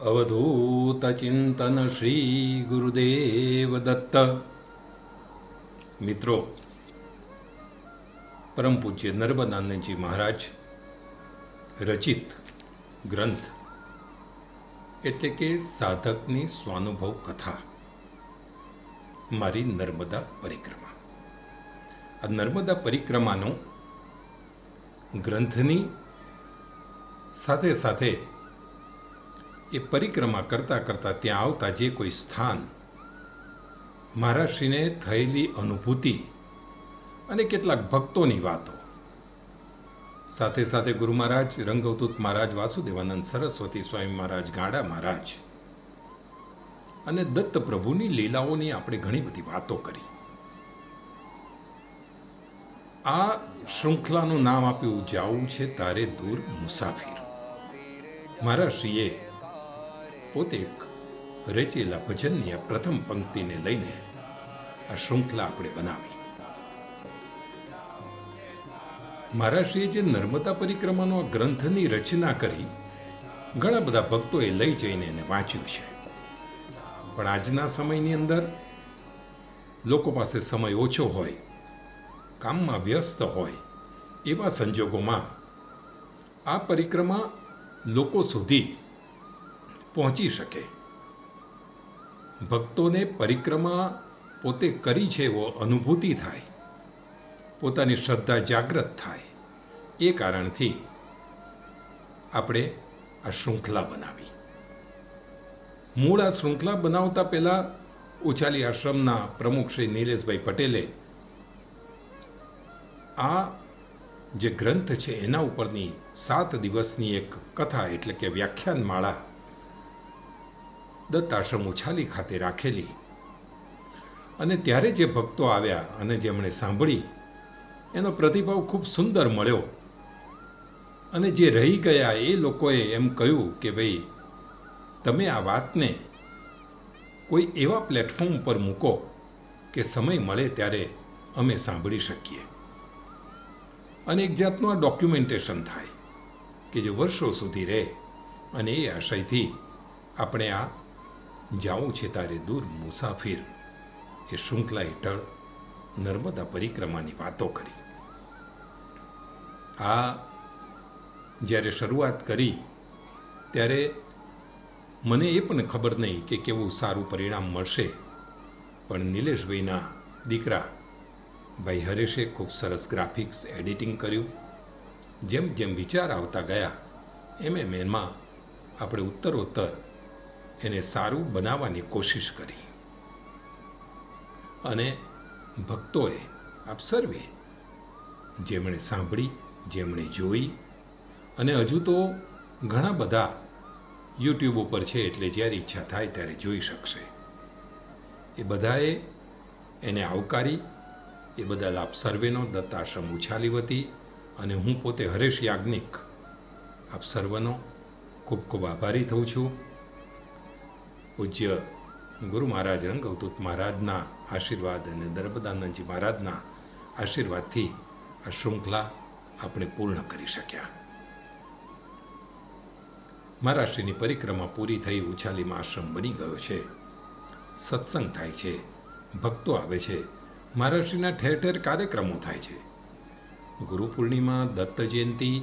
અવધૂત ચિંતન શ્રી ગુરુદેવ દત્ત મિત્રો પરમ પૂજ્ય નર્મદાનંદજી મહારાજ રચિત ગ્રંથ એટલે કે સાધકની સ્વાનુભવ કથા મારી નર્મદા પરિક્રમા આ નર્મદા પરિક્રમાનો ગ્રંથની સાથે સાથે એ પરિક્રમા કરતાં કરતાં ત્યાં આવતા જે કોઈ સ્થાન મહારાષ્ટ્રીને થયેલી અનુભૂતિ અને કેટલાક ભક્તોની વાતો. સાથે સાથે ગુરુ મહારાજ રંગવતૂત મહારાજ વાસુદેવાનંદ સરસ્વતી સ્વામી મહારાજ ગાડા મહારાજ અને દત્ત પ્રભુની લીલાઓની આપણે ઘણી બધી વાતો કરી. આ શૃંખલાનું નામ આપ્યું જાવું છે તારે દૂર મુસાફિર. મારા શ્રીએ પોતે રચેલા ભજનની આ પ્રથમ પંક્તિને લઈને આ શૃંખલા આપણે બનાવી. મહારાષ્ટ્રીએ જે નર્મદા પરિક્રમાનો આ ગ્રંથની રચના કરી, ઘણા બધા ભક્તોએ લઈ જઈને એને વાંચ્યું છે. પણ આજના સમયની અંદર લોકો પાસે સમય ઓછો હોય, કામમાં વ્યસ્ત હોય, એવા સંજોગોમાં આ પરિક્રમા લોકો સુધી પહોંચી શકે. ભક્તોને પરિક્રમા પોતે કરી છે એવો અનુભૂતિ થાય. પોતાની શ્રદ્ધા જાગ્રત થાય. એ કારણથી આપણે આ શૃંખલા બનાવી. મૂળ આ શૃંખલા બનાવતા પહેલાં ઉચાલી આશ્રમના પ્રમુખ શ્રી નીલેશભાઈ પટેલે આ જે ગ્રંથ છે એના ઉપરની સાત દિવસની એક કથા એટલે કે વ્યાખ્યાન માળા દત્ત આશ્રમ ઉછાલી ખાતે રાખેલી. અને ત્યારે જે ભક્તો આવ્યા અને જેમણે સાંભળી, એનો પ્રતિભાવ ખૂબ સુંદર મળ્યો. અને જે રહી ગયા એ લોકોએ એમ કહ્યું કે ભાઈ, તમે આ વાતને કોઈ એવા પ્લેટફોર્મ પર મૂકો કે સમય મળે ત્યારે અમે સાંભળી શકીએ. અને એક જાતનું આ ડોક્યુમેન્ટેશન થાય કે જે વર્ષો સુધી રહે અને એ આશયથી આપણે આ જાવું છે તારે દૂર મુસાફિર. એ શૃંખલા હેઠળ નર્મદા પરિક્રમાની વાતો કરી. આ જ્યારે શરૂઆત કરી, ત્યારે મને એ પણ ખબર નહીં કે કેવું સારું પરિણામ મળશે. પણ નિલેશભાઈના દીકરા ભાઈ હરેશે ખૂબ સરસ ગ્રાફિક્સ એડિટિંગ કર્યું. જેમ જેમ વિચાર આવતા ગયા, એમ એમ એમાં આપણે ઉત્તરોત્તર એને સારું બનાવવાની કોશિશ કરી. અને ભક્તોએ આપ સર્વે જેમણે સાંભળી, જેમણે જોઈ, અને હજુ તો ઘણા બધા યુટ્યુબ ઉપર છે એટલે જ્યારે ઈચ્છા થાય ત્યારે જોઈ શકશે. એ બધાએ એને આવકારી, એ બદલ આપ સર્વેનો દત્તાશ્રમ ઉછાલી વતી અને હું પોતે હરેશ યાજ્ઞિક આપ સર્વનો ખૂબ ખૂબ આભારી થઉં છું. પૂજ્ય ગુરુ મહારાજ રંગવતૂત મહારાજના આશીર્વાદ અને નર્મદાનંદજી મહારાજના આશીર્વાદથી આ શૃંખલા આપણે પૂર્ણ કરી શક્યા. મહારાષ્ટ્રની પરિક્રમા પૂરી થઈ ઉછાલીમાં આશ્રમ બની ગયો છે. સત્સંગ થાય છે. ભક્તો આવે છે. મહારાષ્ટ્રીના ઠેર ઠેર કાર્યક્રમો થાય છે. ગુરુ પૂર્ણિમા, દત્ત જયંતિ,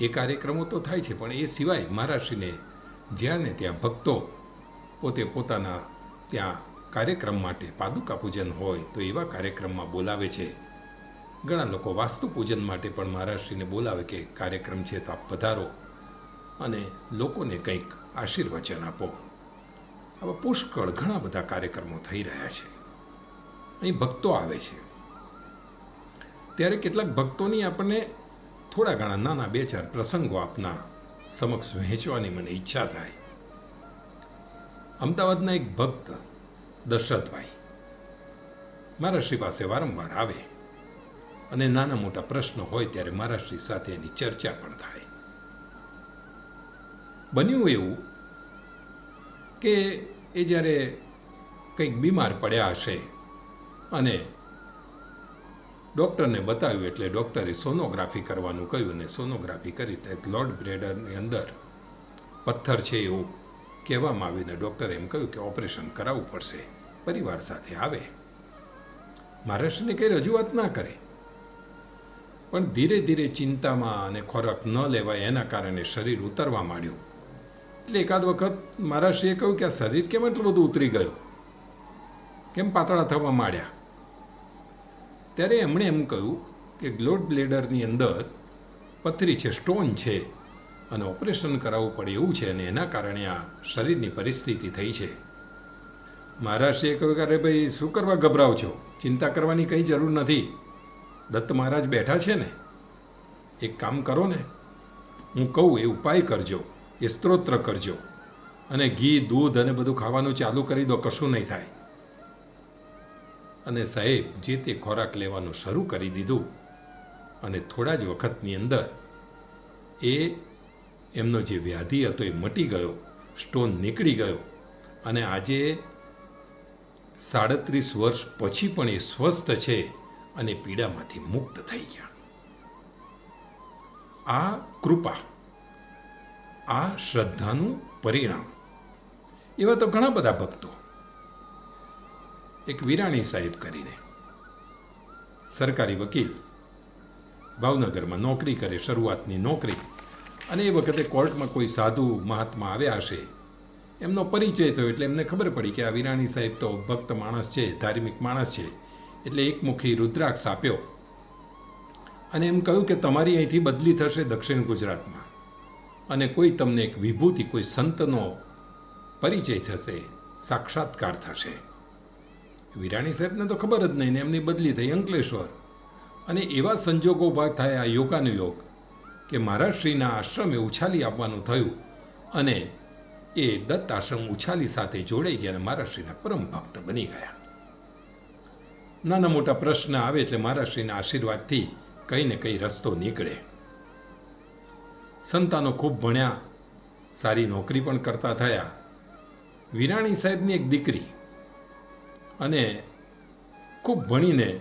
એ કાર્યક્રમો તો થાય છે, પણ એ સિવાય મહારાષ્ટ્રીને જ્યાં ને ત્યાં ભક્તો પોતે પોતાના ત્યાં કાર્યક્રમ માટે પાદુકા પૂજન હોય તો એવા કાર્યક્રમમાં બોલાવે છે. ઘણા લોકો વાસ્તુ પૂજન માટે પણ મહારાષ્ટ્રીને બોલાવે કે કાર્યક્રમ છે તો આપ પધારો અને લોકોને કંઈક આશીર્વચન આપો. આવા પુષ્કળ ઘણા બધા કાર્યક્રમો થઈ રહ્યા છે. અહીં ભક્તો આવે છે. ત્યારે કેટલાક ભક્તોની આપણને થોડા ઘણા નાના બે ચાર પ્રસંગો આપના સમક્ષ વહેંચવાની મને ઈચ્છા થાય. અમદાવાદના એક ભક્ત, દશરથભાઈ. મારા શ્રી પાસે વારંવાર આવે અને નાના મોટા પ્રશ્નો હોય ત્યારે મારા શ્રી સાથે એની ચર્ચા પણ થાય. બન્યું એવું કે એ જ્યારે કંઈક બીમાર પડ્યા હશે અને ડૉક્ટરને બતાવ્યું એટલે ડૉક્ટરે સોનોગ્રાફી કરવાનું કહ્યું અને સોનોગ્રાફી કરી તે લોર્ડ બ્રેડરની અંદર પથ્થર છે એવું કહેવામાં આવીને ડૉક્ટરે એમ કહ્યું કે ઓપરેશન કરાવવું પડશે, પરિવાર સાથે આવે. મહારાષ્ટ્રને કંઈ રજૂઆત ના કરે. પણ ધીરે ધીરે ચિંતામાં અને ખોરાક ન લેવાય એના કારણે શરીર ઉતરવા માંડ્યું. એટલે એકાદ વખત મહારાષ્ટ્રીએ કહ્યું કે આ શરીર કેમ એટલું બધું ઉતરી ગયું? કેમ પાતળા થવા માંડ્યા? ત્યારે એમણે એમ કહ્યું કે ગ્લોડ બ્લેડરની અંદર પથરી છે, સ્ટોન છે. અને ઓપરેશન કરાવવું પડે એવું છે અને એના કારણે આ શરીરની પરિસ્થિતિ થઈ છે. મહારાષ્ટ્રીએ કહ્યું કે અરે ભાઈ, શું કરવા ગભરાવ છો? ચિંતા કરવાની કંઈ જરૂર નથી. દત્ત મહારાજ બેઠા છે ને. એક કામ કરો ને. હું કહું, એ ઉપાય કરજો. એ સ્ત્રોત્ર કરજો. અને ઘી, દૂધ અને બધું ખાવાનું ચાલુ કરી દો, કશું નહીં થાય. અને સાહેબ, જે તે ખોરાક લેવાનું શરૂ કરી દીધું, અને થોડા જ વખતની અંદર એ એમનો જે વ્યાધિ હતો એ મટી ગયો સ્ટોન નીકળી ગયો. અને આજે સાડત્રીસ વર્ષ પછી પણ એ સ્વસ્થ છે અને પીડામાંથી મુક્ત થઈ ગયા. આ કૃપા, આ શ્રદ્ધાનું પરિણામ. એવા તો ઘણા બધા ભક્તો એક વિરાણી સાહેબ કરીને સરકારી વકીલ, ભાવનગરમાં નોકરી કરે, શરૂઆતની નોકરી. અને એ વખતે કોર્ટમાં કોઈ સાધુ મહાત્મા આવ્યા હશે. એમનો પરિચય થયો એટલે એમને ખબર પડી કે આ વિરાણી સાહેબ તો ભક્ત માણસ છે, ધાર્મિક માણસ છે, એટલે એકમુખી રુદ્રાક્ષ આપ્યો. અને એમ કહ્યું કે તમારી અહીંથી બદલી થશે દક્ષિણ ગુજરાતમાં. અને કોઈ તમને એક વિભૂતિ, કોઈ સંતનો પરિચય થશે, સાક્ષાત્કાર થશે. વિરાણી સાહેબને તો ખબર જ નહીં ને એમની બદલી થઈ અંકલેશ્વર. અને એવા સંજોગો ઊભા થયા આ યોગાનુયોગ. કે મહારાજશ્રીના આશ્રમે ઉછાલી આપવાનું થયું અને એ દત્ત આશ્રમ ઉછાલી સાથે જોડાઈ ગયા અને મહારાજશ્રીના પરમ ભક્ત બની ગયા. નાના મોટા પ્રશ્ન આવે એટલે મહારાજશ્રીના આશીર્વાદથી કંઈ ને કંઈ રસ્તો નીકળે. સંતાનો ખૂબ ભણ્યા, સારી નોકરી પણ કરતા થયા. વિરાણી સાહેબની એક દીકરી અને ખૂબ ભણીને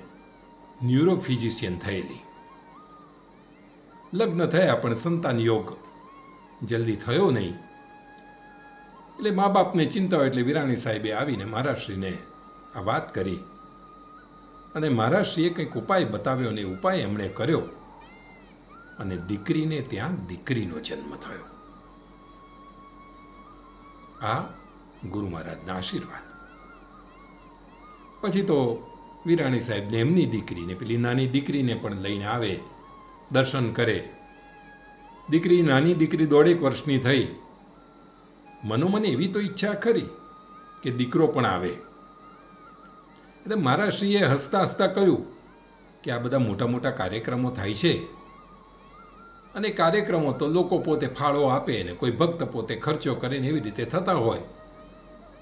ન્યુરોફિઝિશિયન થયેલી. લગ્ન થયા પણ સંતાન યોગ જલ્દી થયો નહીં. એટલે મા બાપને ચિંતા હોય એટલે વિરાણી સાહેબે આવીને મહારાષ્ટ્રીને આ વાત કરી. અને મહારાશ્રીએ કંઈક ઉપાય બતાવ્યો અને ઉપાય એમણે કર્યો. અને દીકરીને ત્યાં દીકરીનો જન્મ થયો. આ ગુરુ મહારાજના આશીર્વાદ. પછી તો વિરાણી સાહેબને એમની દીકરીને, પેલી નાની દીકરીને પણ લઈને આવે. દર્શન કરે. દીકરી નાની દીકરી દોઢેક વર્ષની થઈ. મનોમન એવી તો ઈચ્છા ખરી કે દીકરો પણ આવે. એટલે મારા શ્રીએ હસતા હસતા કહ્યું કે આ બધા મોટા મોટા કાર્યક્રમો થાય છે. અને કાર્યક્રમો તો લોકો પોતે ફાળો આપે ને કોઈ ભક્ત પોતે ખર્ચો કરીને એવી રીતે થતા હોય.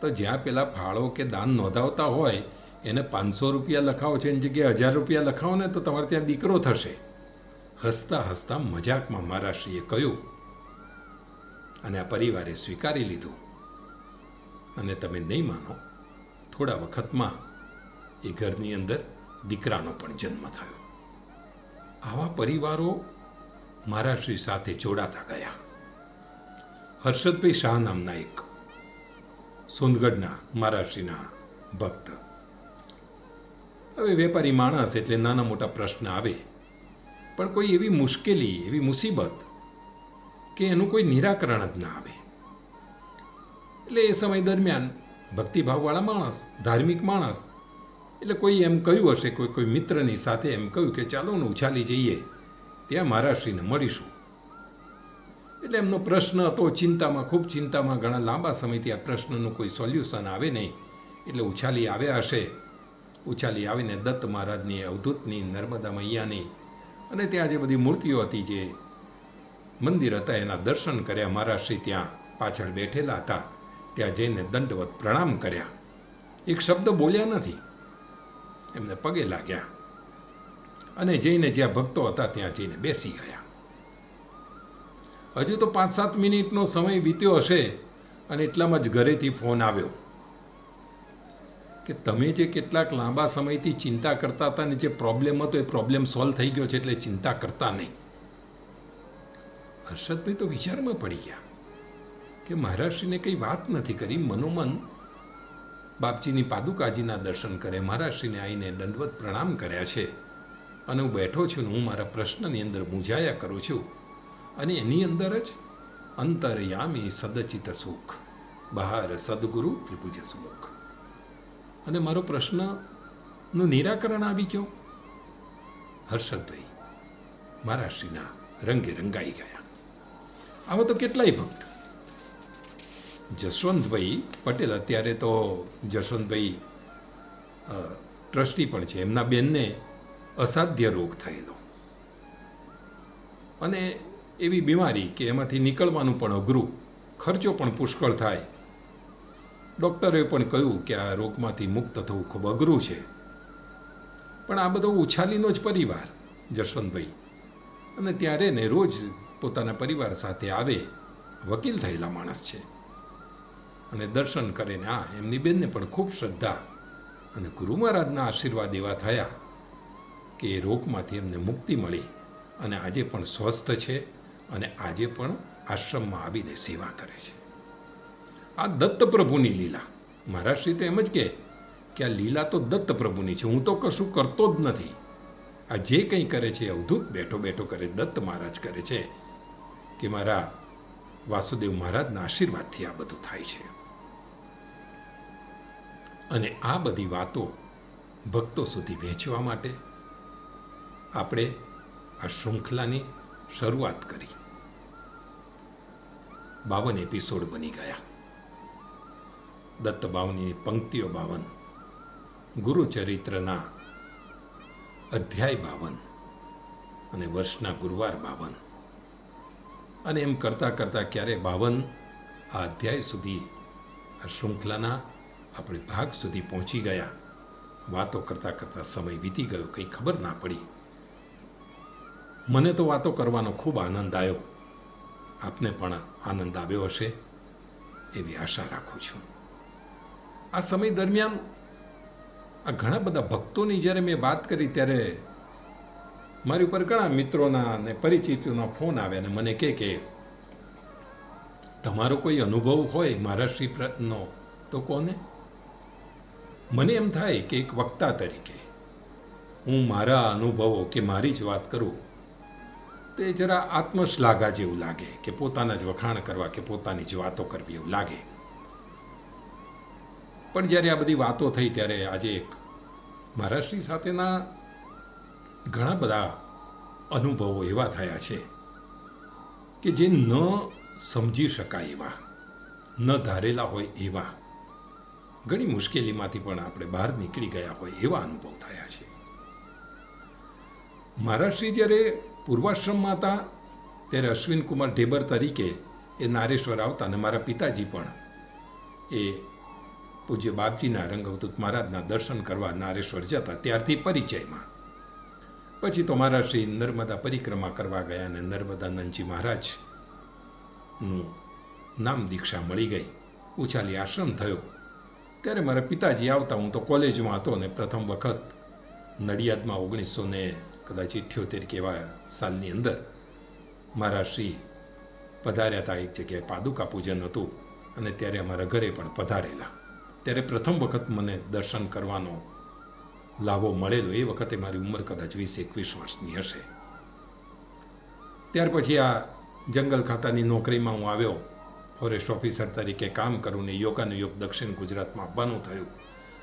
તો જ્યાં પેલા ફાળો કે દાન નોંધાવતા હોય, એને પાંચસો રૂપિયા લખાવો છે એની જગ્યાએ હજાર રૂપિયા લખાવો ને તો તમારે ત્યાં દીકરો થશે. હસતા હસતા મજાકમાં મહારાષ્ટ્રીએ કહ્યું, અને આ પરિવારે સ્વીકારી લીધું. અને તમે નહીં માનો, થોડા વખતમાં એ ઘરની અંદર દીકરાનો પણ જન્મ થયો. આવા પરિવારો મહારાષ્ટ્રી સાથે જોડાતા ગયા. હર્ષદભાઈ શાહ નામના એક સોનગઢના મહારાષ્ટ્રીના ભક્ત. હવે વેપારી માણસ એટલે નાના મોટા પ્રશ્ન આવે. પણ કોઈ એવી મુશ્કેલી, એવી મુસીબત કે એનું કોઈ નિરાકરણ જ ના આવે. એટલે એ સમય દરમિયાન ભક્તિભાવવાળા માણસ, ધાર્મિક માણસ, એટલે કોઈ એમ કહ્યું હશે, કોઈ કોઈ મિત્રની સાથે એમ કહ્યું કે ચાલો ને ઉછાલી જઈએ, ત્યાં મહારાષ્ટ્રીને મળીશું. એટલે એમનો પ્રશ્ન હતો, ચિંતામાં, ખૂબ ચિંતામાં ઘણા લાંબા સમયથી આ પ્રશ્નનું કોઈ સોલ્યુશન આવે નહીં, એટલે ઉછાલી આવ્યા હશે. ઉછાલી આવીને દત્ત મહારાજની અવધૂતની નર્મદા મૈયાની અને ત્યાં જે બધી મૂર્તિઓ હતી જે મંદિર હતા, એના દર્શન કર્યા. મહારાષ્ટ્રી ત્યાં પાછળ બેઠેલા હતા. ત્યાં જઈને દંડવત પ્રણામ કર્યા. એક શબ્દ બોલ્યા નથી. એમને પગે લાગ્યા. અને જઈને જ્યાં ભક્તો હતા ત્યાં જઈને બેસી ગયા. હજુ તો પાંચ સાત મિનિટનો સમય વીત્યો હશે અને એટલામાં જ ઘરેથી ફોન આવ્યો. કે તમે જે કેટલાક લાંબા સમયથી ચિંતા કરતા હતા ને જે પ્રોબ્લેમ હતો એ પ્રોબ્લેમ સોલ્વ થઈ ગયો છે એટલે ચિંતા કરતા નહીં. હર્ષદભાઈ તો વિચારમાં પડી ગયા કે મહારાષ્ટ્રીને કંઈ વાત નથી કરી. મનોમન બાપજીની પાદુકાજીના દર્શન કરે મહારાષ્ટ્રીને આવીને દંડવત પ્રણામ કર્યા છે અને હું બેઠો છું ને હું મારા પ્રશ્નની અંદર મૂંઝાયા કરું છું અને એની અંદર જ અંતરયામી સદચિત સુખ, બહાર સદગુરુ ત્રિભુજ સુમુખ. અને મારો પ્રશ્નનું નિરાકરણ આવી ગયો. હર્ષદભાઈ મહારાષ્ટ્રીના રંગે રંગાઈ ગયા. આવા તો કેટલાય ભક્ત. જશવંતભાઈ પટેલ અત્યારે તો જશવંતભાઈ ટ્રસ્ટી પણ છે. એમના બેનને અસાધ્ય રોગ થયેલો. અને એવી બીમારી કે એમાંથી નીકળવાનું પણ અઘરું, ખર્ચો પણ પુષ્કળ થાય. ડૉક્ટરે પણ કહ્યું કે આ રોગમાંથી મુક્ત થવું ખૂબ અઘરું છે. પણ આ બધો ઉછાલીનો જ પરિવાર, જશવંતભાઈ. અને ત્યારે ને રોજ પોતાના પરિવાર સાથે આવે, વકીલ થયેલા માણસ છે. અને દર્શન કરીને આ એમની બેનને પણ ખૂબ શ્રદ્ધા અને ગુરુ મહારાજના આશીર્વાદ એવા થયા કે એ રોગમાંથી એમને મુક્તિ મળી અને આજે પણ સ્વસ્થ છે અને આજે પણ આશ્રમમાં આવીને સેવા કરે છે. આ દત્ત પ્રભુની લીલા. મહારાષ્ટ્રી તો એમ જ કહે કે આ લીલા તો દત્ત પ્રભુની છે. હું તો કશું કરતો જ નથી. આ જે કંઈ કરે છે અવધૂત બેઠો બેઠો કરે, દત્ત મહારાજ કરે છે કે મારા વાસુદેવ મહારાજના આશીર્વાદથી આ બધું થાય છે. અને આ બધી વાતો ભક્તો સુધી વહેંચવા માટે આપણે આ શૃંખલાની શરૂઆત કરી. બાવન એપિસોડ બની ગયા. દત્ત બાવનીની પંક્તિઓ બાવન. ગુરુચરિત્રના અધ્યાય બાવન અને વર્ષના ગુરુવાર બાવન. અને એમ કરતાં કરતાં ક્યારે બાવન? આ અધ્યાય સુધી, આ શૃંખલાના આપણે ભાગ સુધી પહોંચી ગયા. વાતો કરતાં કરતાં સમય વીતી ગયો, કંઈ ખબર ના પડી. મને તો વાતો કરવાનો ખૂબ આનંદ આવ્યો. આપને પણ આનંદ આવ્યો હશે એવી આશા રાખું છું. આ સમય દરમિયાન આ ઘણા બધા ભક્તોની જ્યારે મેં વાત કરી ત્યારે મારી ઉપર ઘણા મિત્રોના અને પરિચિતોના ફોન આવ્યા અને મને કહે કે, તમારો કોઈ અનુભવ હોય મારા શ્રી મહારાષ્ટ્રીનો તો કોને? મને એમ થાય કે એક વક્તા તરીકે હું મારા અનુભવો કે મારી જ વાત કરું, તે જરા આત્મશ્લાઘા જેવું લાગે કે પોતાના જ વખાણ કરવા કે પોતાની જ વાતો કરવી એવું લાગે. પણ જ્યારે આ બધી વાતો થઈ ત્યારે આજે એક મહારાષ્ટ્રી સાથેના ઘણા બધા અનુભવો એવા થયા છે કે જે ન સમજી શકાય એવા, ન ધારેલા હોય એવા, ઘણી મુશ્કેલીમાંથી પણ આપણે બહાર નીકળી ગયા હોય એવા અનુભવ થયા છે. મહારાષ્ટ્રી જ્યારે પૂર્વાશ્રમમાં હતા ત્યારે અશ્વિન કુમાર ઢેબર તરીકે એ નારેશ્વર આવતા અને મારા પિતાજી પણ એ પૂજ્ય બાપજીના રંગવતુત મહારાજના દર્શન કરવા નારેશ્વર જતા ત્યારથી પરિચયમાં. પછી તો મારા શ્રી નર્મદા પરિક્રમા કરવા ગયા અને નર્મદાનંદજી મહારાજનું નામ દીક્ષા મળી ગઈ. ઉછાલી આશ્રમ થયો. ત્યારે મારા પિતાજી આવતા, હું તો કોલેજમાં હતો ને પ્રથમ વખત નડિયાદમાં ઓગણીસો ને કદાચ ઇઠ્યોતેર કેવા સાલની અંદર મારા શ્રી પધાર્યા હતા. એક જગ્યાએ પાદુકા પૂજન હતું અને ત્યારે અમારા ઘરે પણ પધારેલા. ત્યારે પ્રથમ વખત મને દર્શન કરવાનો લાભો મળેલો, એ વખતે મારી ઉંમર કદાચ વીસ, એકવીસ વર્ષની હશે. ત્યાર પછી આ જંગલ ખાતાની નોકરીમાં હું આવ્યો. ફોરેસ્ટ ઓફિસર તરીકે કામ કરું ને યોગાનુયોગ દક્ષિણ ગુજરાતમાં આપવાનું થયું.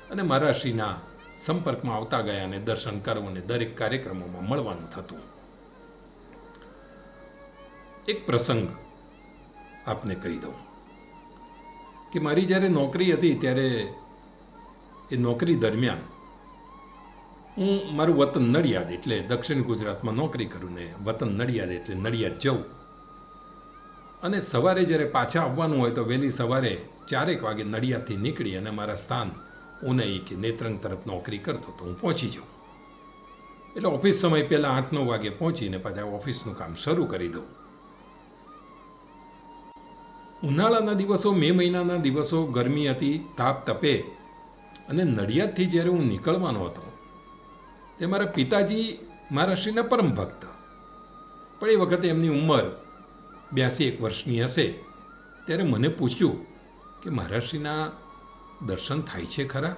અને મહારાષ્ટ્રીના સંપર્કમાં આવતા ગયા અને દર્શન કરવું ને દરેક કાર્યક્રમોમાં મળવાનું થતું. એક પ્રસંગ આપને કહી દઉં. કે મારી જ્યારે નોકરી હતી ત્યારે એ નોકરી દરમિયાન હું મારું વતન નડિયાદ એટલે દક્ષિણ ગુજરાતમાં નોકરી કરું ને વતન નડિયાદ એટલે નડિયાદ જવું અને સવારે જ્યારે પાછા આવવાનું હોય તો વહેલી સવારે ચારેક વાગે નડિયાદથી નીકળી અને મારા સ્થાન ઉનાઈ કે નેત્રંગ તરફ નોકરી કરતો તો હું પહોંચી જાઉં. એટલે ઓફિસ સમય પહેલાં આઠ નવ વાગે પહોંચીને પાછા ઓફિસનું કામ શરૂ કરી દઉં. ઉનાળાના દિવસો, મે મહિનાના દિવસો ગરમી હતી, તાપ તપે. અને નડિયાદથી જ્યારે હું નીકળવાનો હતો, તે મારા પિતાજી મારા શ્રીના પરમ ભક્ત. પણ એ વખતે એમની ઉંમર બ્યાસી એક વર્ષની હશે. ત્યારે મને પૂછ્યું કે મહારાષ્ટ્રીના દર્શન થાય છે ખરા?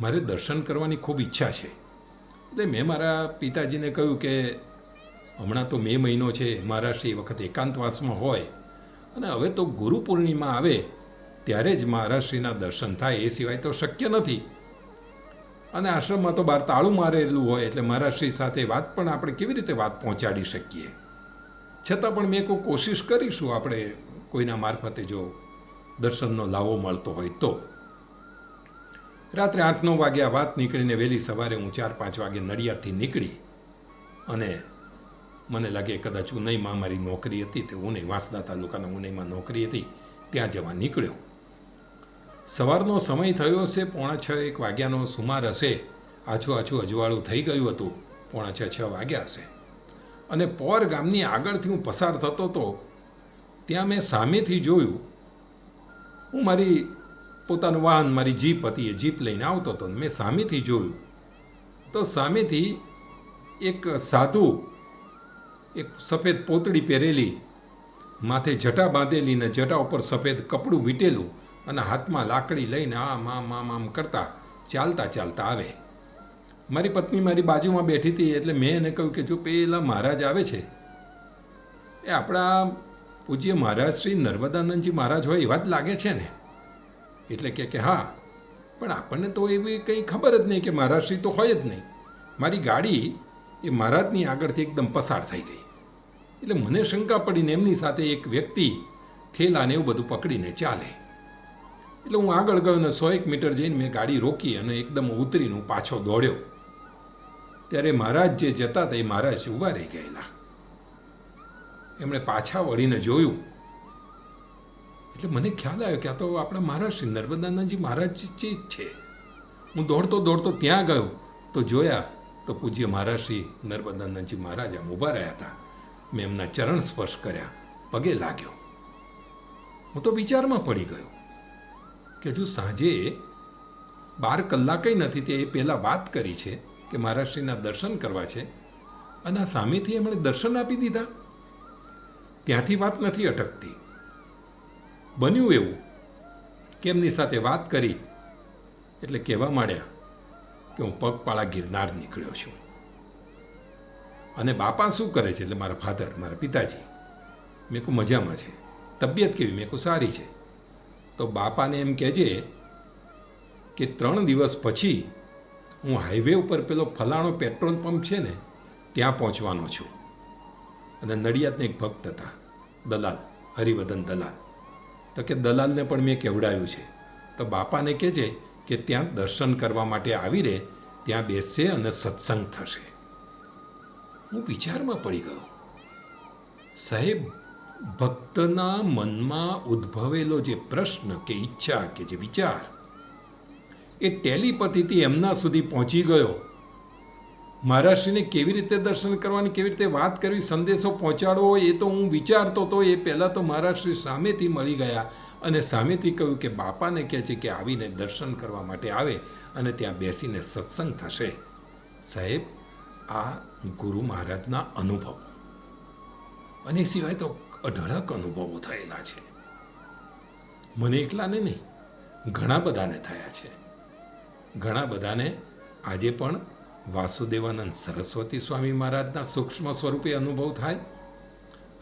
મારે દર્શન કરવાની ખૂબ ઈચ્છા છે. એટલે મેં મારા પિતાજીને કહ્યું કે હમણાં તો મે મહિનો છે મહારાષ્ટ્ર એ વખત એકાંતવાસમાં હોય. અને હવે તો ગુરુ પૂર્ણિમા આવે, ત્યારે જ મહારાષ્ટ્રીના દર્શન થાય એ સિવાય તો શક્ય નથી. અને આશ્રમમાં તો બહાર તાળું મારેલું હોય એટલે મહારાષ્ટ્રી સાથે વાત પણ આપણે કેવી રીતે વાત પહોંચાડી શકીએ? છતાં પણ મેં કોઈ કોશિશ કરીશું આપણે કોઈના મારફતે જો દર્શનનો લાવો મળતો હોય તો. રાત્રે આઠ નવ વાગે આ વાત નીકળીને વહેલી સવારે હું ચાર પાંચ વાગે નડિયાદથી નીકળી અને મને લાગે કદાચ ઉનઈમાં મારી નોકરી હતી તે ઉનઈ વાંસદા તાલુકાના ઉનઈમાં નોકરી હતી, ત્યાં જવા નીકળ્યો. સવારનો સમય થયો હશે, પોણા છ એક વાગ્યાનો સુમાર હશે. આછું આછું અજવાળું થઈ ગયું હતું, પોણા છ છ વાગ્યા હશે. અને પોર ગામની આગળથી હું પસાર થતો હતો ત્યાં મેં સામેથી જોયું, હું મારી પોતાનું વાહન, મારી જીપ હતી, એ જીપ લઈને આવતો હતો મેં સામેથી જોયું. તો સામેથી એક સાધુ એક સફેદ પોતળી પહેરેલી, માથે જટા બાંધેલી ને જટા ઉપર સફેદ કપડું વીટેલું અને હાથમાં લાકડી લઈને આમ આમ આમ આમ કરતા ચાલતા ચાલતા આવે. મારી પત્ની મારી બાજુમાં બેઠી હતી એટલે મેં એને કહ્યું કે જો પેલા મહારાજ આવે છે. એ આપણા પૂજ્ય મહારાજ શ્રી નર્મદાનંદજી મહારાજ હોય એવા જ લાગે છે ને. એટલે કે કે હા, પણ આપણને તો એવી કંઈ ખબર જ નહીં કે મહારાજ શ્રી તો હોય જ નહીં. મારી ગાડી એ મહારાજની આગળથી એકદમ પસાર થઈ ગઈ. એટલે મને શંકા પડીને એમની સાથે એક વ્યક્તિ થેલાને એવું બધું પકડીને ચાલે. એટલે હું આગળ ગયો અને સો એક મીટર જઈને મેં ગાડી રોકી અને એકદમ ઉતરીને હું પાછો દોડ્યો. ત્યારે મહારાજ જે જતા હતા એ મહારાજ ઊભા રહી ગયેલા. એમણે પાછા વળીને જોયું. એટલે મને ખ્યાલ આવ્યો કે આ તો આપણા મહારાજ શ્રી નર્મદાનાજી મહારાજ જ છે. હું દોડતો દોડતો ત્યાં ગયો. તો જોયા તો પૂજ્ય મહારાજ શ્રી નર્મદાનંદજી મહારાજ આમ ઊભા રહ્યા હતા. મેં એમના ચરણ સ્પર્શ કર્યા. પગે લાગ્યો. હું તો વિચારમાં પડી ગયો કે હજુ સાંજે બાર કલાકે નથી તે એ પહેલાં વાત કરી છે કે મહારાષ્ટ્રીના દર્શન કરવા છે અને આ સામેથી એમણે દર્શન આપી દીધા. ત્યાંથી વાત નથી અટકતી. બન્યું એવું કે એમની સાથે વાત કરી એટલે કહેવા માંડ્યા કે હું પગપાળા ગિરનાર નીકળ્યો છું. અને બાપા શું કરે છે? એટલે મારા ફાધર મારા પિતાજી. મેં કહું મજામાં છે. તબિયત કેવી? મેં કહું સારી છે. તો બાપાને એમ કહેજે કે ત્રણ દિવસ પછી હું હાઈવે ઉપર પેલો ફલાણો પેટ્રોલ પંપ છે ને, ત્યાં પહોંચવાનો છું. અને નડિયાદને એક ભક્ત હતા, દલાલ, હરિવદન દલાલ. તો કે દલાલને પણ મેં કેવડાવ્યું છે. તો બાપાને કહેજે કે ત્યાં દર્શન કરવા માટે આવી રહે, ત્યાં બેસશે અને સત્સંગ થશે. હું વિચારમાં પડી ગયો. સાહેબ, ભક્તના મનમાં ઉદ્ભવેલો જે પ્રશ્ન કે ઈચ્છા કે જે વિચાર, એ ટેલિપથીથી એમના સુધી પહોંચી ગયો. મહારાષ્ટ્રીને કેવી રીતે દર્શન કરવાની, કેવી રીતે વાત કરવી, સંદેશો પહોંચાડવો એ તો હું વિચારતો હતો એ પહેલાં તો મહારાષ્ટ્રી સામેથી મળી ગયા. અને સામેથી કહ્યું કે બાપાને કહે છે કે આવીને દર્શન કરવા માટે આવે અને ત્યાં બેસીને સત્સંગ થશે. સાહેબ, આ ગુરુ મહારાજના અનુભવ. અને એ સિવાય તો અઢળક અનુભવો થયેલા છે. મને એકલાને નહીં, ઘણા બધાને થયા છે. ઘણા બધાને આજે પણ વાસુદેવાનંદ સરસ્વતી સ્વામી મહારાજના સૂક્ષ્મ સ્વરૂપે અનુભવ થાય.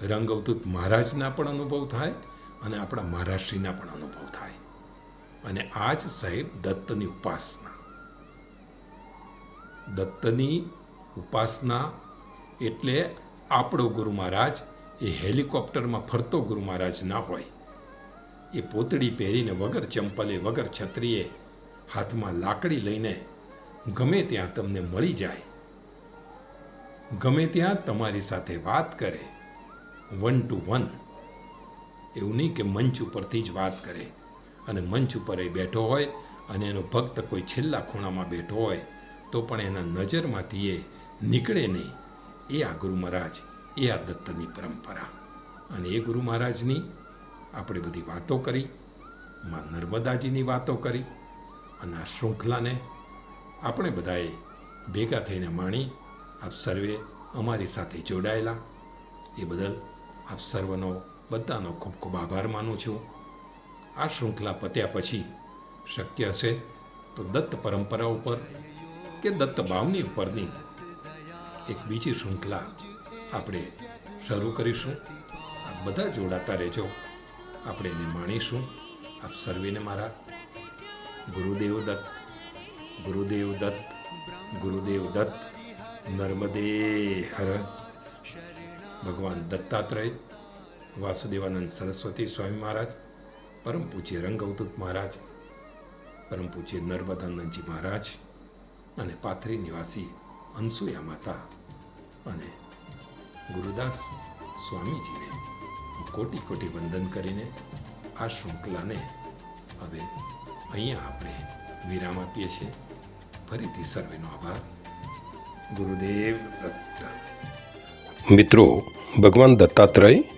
રંગઅવધૂત મહારાજના પણ અનુભવ થાય. અને આપણા મહારાષ્ટ્રીના પણ અનુભવ થાય. અને આ જ સાહેબ દત્તની ઉપાસના. દત્તની ઉપાસના એટલે આપણો ગુરુ મહારાજ એ હેલિકોપ્ટરમાં ફરતો ગુરુ મહારાજ ના હોય. એ પોતડી પહેરીને વગર ચંપલે, વગર છત્રીએ હાથમાં લાકડી લઈને ગમે ત્યાં તમને મળી જાય. ગમે ત્યાં તમારી સાથે વાત કરે. વન ટુ વન એવું નહીં કે મંચ ઉપરથી જ વાત કરે. અને મંચ ઉપર એ બેઠો હોય અને એનો ભક્ત કોઈ છેલ્લા ખૂણામાં બેઠો હોય, તો પણ એના નજરમાંથી એ નીકળે નહીં. એ આ ગુરુ મહારાજ, એ આ દત્તની પરંપરા. અને એ ગુરુ મહારાજની આપણે બધી વાતો કરી, માં નર્મદાજીની વાતો કરી, અને આ શૃંખલાને આપણે બધાએ ભેગા થઈને માણી, આપ સર્વે અમારી સાથે જોડાયેલા. એ બદલ આપ સર્વનો બધાનો ખૂબ ખૂબ આભાર માનું છું. આ શૃંખલા પત્યા પછી શક્ય છે તો દત્ત પરંપરા ઉપર કે દત્ત ભાવની ઉપરની એક બીજી શૃંખલા આપણે શરૂ કરીશું. આપ બધા જોડાતા રહેજો. આપણે એને માણીશું. આપ સર્વેને મારા ગુરુદેવ દત્ત ગુરુદેવ દત્ત ગુરુદેવ દત્ત, નર્મદે હર. ભગવાન દત્તાત્રેય વાસુદેવાનંદ સરસ્વતી સ્વામી મહારાજ, પરમ પૂજ્ય રંગઅવધૂત મહારાજ, પરમ પૂજ્ય નર્મદાનંદજી મહારાજ અને પાથરી નિવાસી અનસુયા માતા અને ગુરુદાસ સ્વામીજીને કોટી કોટી વંદન કરીને આ શૃંખલાને હવે અહીંયા આપણે વિરામ આપીએ છીએ. ફરીથી સર્વેનો આભાર. ગુરુદેવ દત્ત. મિત્રો, ભગવાન દત્તાત્રેય